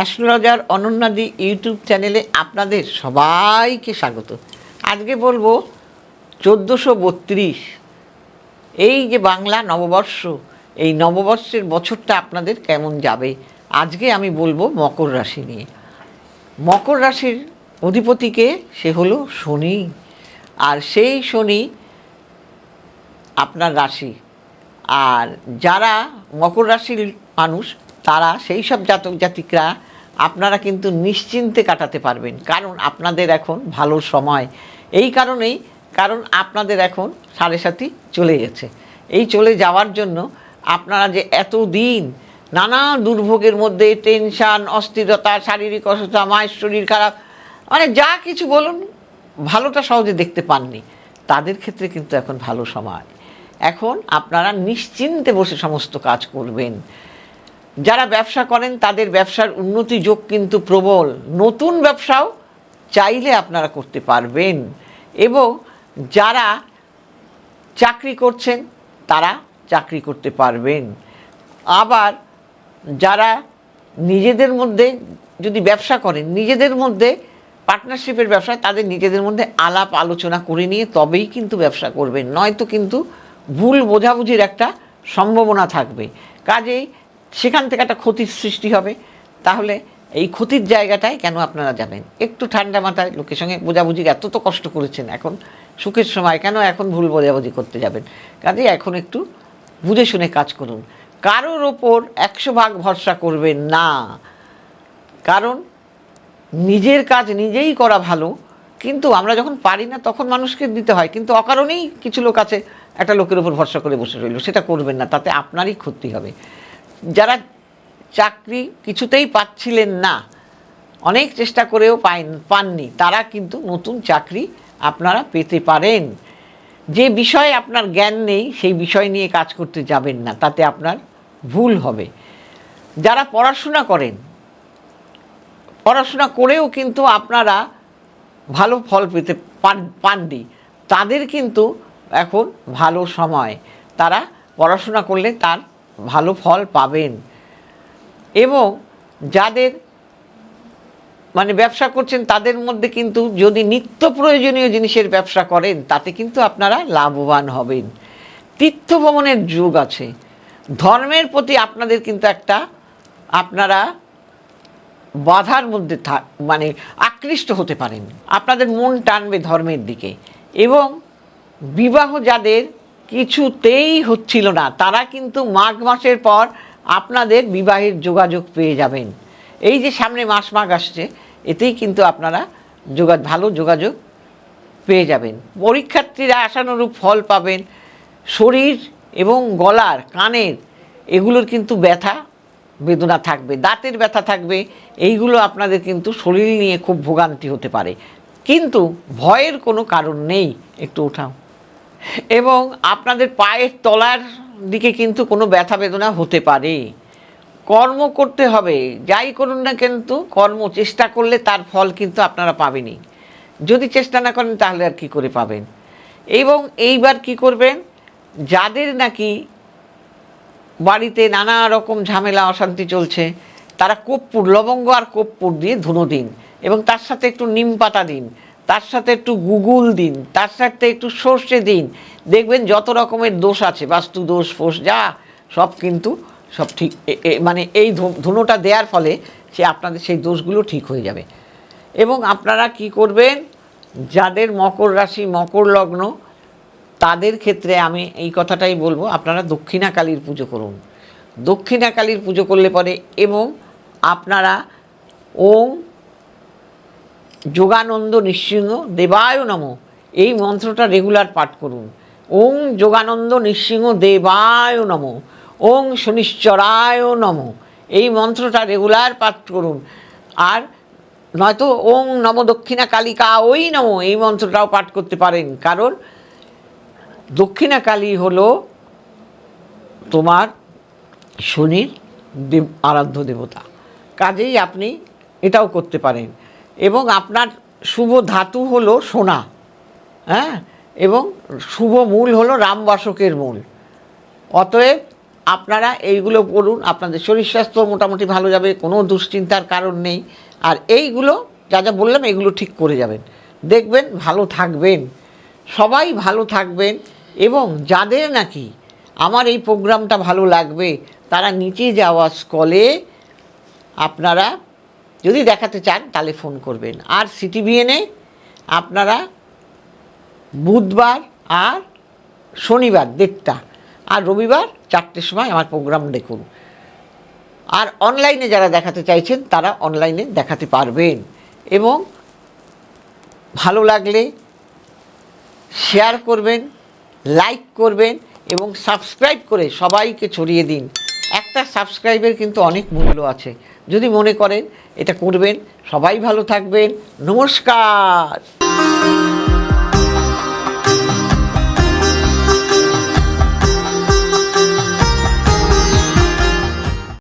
Astrologer অনন্যাদি YouTube চ্যানেলে আপনাদের সবাইকে স্বাগত। আজকে বলব চোদ্দোশো বত্রিশ। এই যে বাংলা নববর্ষ, এই নববর্ষের বছরটা আপনাদের কেমন যাবে? আজকে আমি বলব মকর রাশি নিয়ে। মকর রাশির অধিপতিকে সে হলো শনি। আর সেই শনি আপনার রাশি। আর যারা মকর রাশির মানুষ, তারা সেই সব জাতক জাতিকরা আপনারা কিন্তু নিশ্চিন্তে কাটাতে পারবেন। কারণ আপনাদের এখন ভালো সময়। এই কারণেই, কারণ আপনাদের এখন সাড়ে সাথী চলে গেছে। এই চলে যাওয়ার জন্য আপনারা যে এত দিন নানা দুর্ভোগের মধ্যে টেনশান, অস্থিরতা, শারীরিক অসুস্থতা, মায়ের শরীর খারাপ মানে যা কিছু বলুন, ভালোটা সহজে দেখতে পাননি। তাদের ক্ষেত্রে কিন্তু এখন ভালো সময়। এখন আপনারা নিশ্চিন্তে বসে সমস্ত কাজ করবেন। যারা ব্যবসা করেন, তাদের ব্যবসার উন্নতি যোগ কিন্তু প্রবল। নতুন ব্যবসাও চাইলে আপনারা করতে পারবেন। এবং যারা চাকরি করছেন, তারা চাকরি করতে পারবেন। আবার যারা নিজেদের মধ্যে যদি ব্যবসা করেন, নিজেদের মধ্যে পার্টনারশিপের ব্যবসা, তাদের নিজেদের মধ্যে আলাপ আলোচনা করে নিয়ে তবেই কিন্তু ব্যবসা করবেন। নয়তো কিন্তু ভুল বোঝাবুঝির একটা সম্ভাবনা থাকবে। কাজেই সেখান থেকে একটা ক্ষতির সৃষ্টি হবে। তাহলে এই ক্ষতির জায়গাটায় কেন আপনারা যাবেন একটু ঠান্ডা মাথায় লোকের সঙ্গে বোঝাবুঝি, এত তো কষ্ট করেছেন এখন। সুখের সময়, কেন এখন ভুল বোঝাবুঝি করতে যাবেন? কাজেই এখন একটু বুঝে শুনে কাজ করুন। কারোর ওপর একশো ভাগ ভরসা করবেন না। কারণ নিজের কাজ নিজেই করা ভালো, কিন্তু আমরা যখন পারি না তখন মানুষকে দিতে হয়। কিন্তু অকারণেই কিছু লোক আছে, একটা লোকের উপর ভরসা করে বসে রইল। সেটা করবেন না, তাতে আপনারই ক্ষতি হবে। যারা চাকরি কিছুতেই পাচ্ছিলেন না, অনেক চেষ্টা করেও পাইন, পাননি, তারা কিন্তু নতুন চাকরি আপনারা পেতে পারেন। যে বিষয়ে আপনার জ্ঞান নেই, সেই বিষয় নিয়ে কাজ করতে যাবেন না, তাতে আপনার ভুল হবে। যারা পড়াশোনা করেন, পড়াশোনা করেও কিন্তু আপনারা ভালো ফল পেতে পান, পাননি, তাদের কিন্তু এখন ভালো সময়। তারা পড়াশোনা করলে তার ভালো ফল পাবেন। এবং যাদের মানে ব্যবসা করছেন, তাদের মধ্যে কিন্তু যদি নিত্য প্রয়োজনীয় জিনিসের ব্যবসা করেন, তাতে কিন্তু আপনারা লাভবান হবেন। তীর্থ ভ্রমণের যুগ আছে। ধর্মের প্রতি আপনাদের কিন্তু একটা আপনারা বাধার মধ্যে থাক মানে আকৃষ্ট হতে পারেন। আপনাদের মন টানবে ধর্মের দিকে। এবং বিবাহ যাদের কিছুতেই হচ্ছিল না। তারা কিন্তু মাঘ মাসের পর আপনাদের বিবাহের যোগাযোগ পেয়ে যাবেন। এই যে সামনে মাস মাঘ আসছে, এতেই কিন্তু আপনারা যোগা, ভালো যোগাযোগ পেয়ে যাবেন। পরীক্ষার্থীরা আশানুরূপ ফল পাবেন। শরীর এবং গলার, কানের এগুলোর কিন্তু ব্যথা, বেদনা থাকবে, দাঁতের ব্যথা থাকবে। এইগুলো আপনাদের কিন্তু শরীর নিয়ে খুব ভোগান্তি হতে পারে। কিন্তু ভয়ের কোনো কারণ নেই। একটু উঠাও এবং আপনাদের পায়ের তলার দিকে কিন্তু কোনো ব্যথা বেদনা হতে পারে। কর্ম করতে হবে, যাই করুন না কিন্তু কর্ম চেষ্টা করলে তার ফল কিন্তু আপনারা পাবেনই। যদি চেষ্টা না করেন তাহলে আর কি করে পাবেন? এবং এইবার কি করবেন, যাদের নাকি বাড়িতে নানা রকম ঝামেলা, অশান্তি চলছে, তারা কর্পূর, লবঙ্গ আর কর্পূর দিয়ে ধুনো দিন এবং তার সাথে একটু নিম পাতা দিন। তার সাথে একটু গুগল দিন, তার সাথে একটু সর্ষে দিন। দেখবেন যত রকমের দোষ আছে, বাস্তু দোষ, ফোষ, যা, সব কিন্তু সব ঠিক মানে এই ধুনোটা দেওয়ার ফলে সে আপনাদের সেই দোষগুলো ঠিক হয়ে যাবে। এবং আপনারা কি করবেন, যাদের মকর রাশি, মকর লগ্ন, তাদের ক্ষেত্রে আমি এই কথাটাই বলব, আপনারা দক্ষিণা কালীর পুজো করুন। দক্ষিণা কালীর পুজো করলে পরে এবং আপনারা ওম যোগানন্দ নৃসিংহ দেবায় নম। এই মন্ত্রটা রেগুলার পাঠ করুন। ওং যোগানন্দ নৃসিংহ দেবায় নম। ওং শনিশ্চরায় নম। এই মন্ত্রটা রেগুলার পাঠ করুন। আর নয়তো ওং নম দক্ষিণা কালিকা ওই নম, এই মন্ত্রটাও পাঠ করতে পারেন। কারণ দক্ষিণা কালী হলো তোমার শনির দেব, আরাধ্য দেবতা। কাজেই আপনি এটাও করতে পারেন। এবং আপনার শুভ ধাতু হলো সোনা হ্যাঁ? এবং শুভ মূল হলো রামবাসকের মূল। অতএব আপনারা এইগুলো করুন আপনাদের শরীর স্বাস্থ্য মোটামুটি ভালো যাবে, কোনো দুশ্চিন্তার কারণ নেই। আর এইগুলো, যা যা বললাম, এগুলো ঠিক করে যাবেন। দেখবেন ভালো থাকবেন। সবাই ভালো থাকবেন এবং যাদের নাকি আমার এই প্রোগ্রামটা ভালো লাগবে, তারা নিচে যাওয়া স্কলে আপনারা যদি দেখাতে চান, তাহলে ফোন করবেন। আর সিটিভিএনে আপনারা বুধবার আর শনিবার দেড়টা আর রবিবার চারটের সময় আমার প্রোগ্রাম দেখুন। আর অনলাইনে যারা দেখাতে চাইছেন, তারা অনলাইনে দেখাতে পারবেন। এবং ভালো লাগলে শেয়ার করবেন, লাইক করবেন এবং সাবস্ক্রাইব করে সবাইকে ছড়িয়ে দিন। একটা সাবস্ক্রাইবের কিন্তু অনেক মূল্য আছে। যদি মনে করেন, এটা করবেন। সবাই ভালো থাকবেন। নমস্কার!